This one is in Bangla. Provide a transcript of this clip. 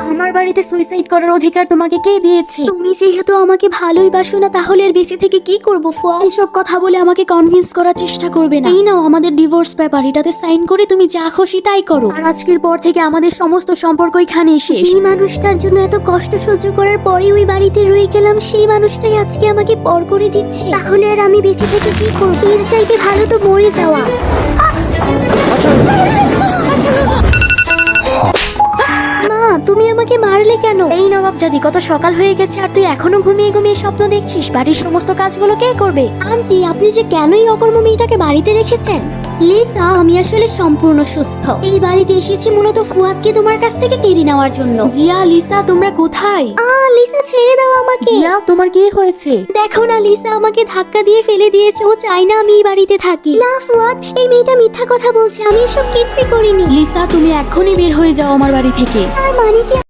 আমার বাড়িতে সুইসাইড করার অধিকার তোমাকে কে দিয়েছে? তুমি যেহেতু আমাকে ভালোই বাসো না তাহলে এর বেঁচে থেকে কি করব ফুয়া? এইসব কথা বলে আমাকে কনভিন্স করার চেষ্টা করবে না। এই নাও আমাদের ডিভোর্স পেপার এটাতে সাইন করে তুমি যা খুশি তাই করো। আর আজকের পর থেকে আমাদের সমস্ত সম্পর্ক এখানেই শেষ। এই মানুষটার জন্য এত কষ্ট সহ্য করার পরে ওই বাড়িতে রয়ে গেলাম সেই মানুষটাই আজকে আমাকে পর করে দিচ্ছে। তাহলে আর আমি বেঁচে থেকে কি করব? এর চাইতে ভালো তো মরে যাওয়া। আমাকে মারলে কেন? এই নবাব জাদি কত সকাল হয়ে গেছে আর তুই এখনও ঘুমিয়ে ঘুমিয়ে স্বপ্ন দেখছিস বাড়ির সমস্ত কাজগুলো কে করবে? আন্টি আপনি যে কেনই অকর্ম মেয়েটাকে বাড়িতে রেখেছেন? লিসা আমি আসলে সম্পূর্ণ সুস্থ। এই বাড়িতে এসেছি মূলত ফুয়াদকে তোমার কাছ থেকে কেড়ে নেওয়ার জন্য। জিয়া লিসা তোমরা কোথায়? আ লিসা ছেড়ে দাও আমাকে। জিয়া তোমার কি হয়েছে? দেখো না লিসা আমাকে ধাক্কা দিয়ে ফেলে দিয়েছে। ও চায় না আমি এই বাড়িতে থাকি। না ফুয়াদ এই মেয়েটা মিথ্যা কথা বলছে। আমি এসব কিছুই করিনি। লিসা তুমি এখনই বের হয়ে যাও আমার বাড়ি থেকে। আর মানে কি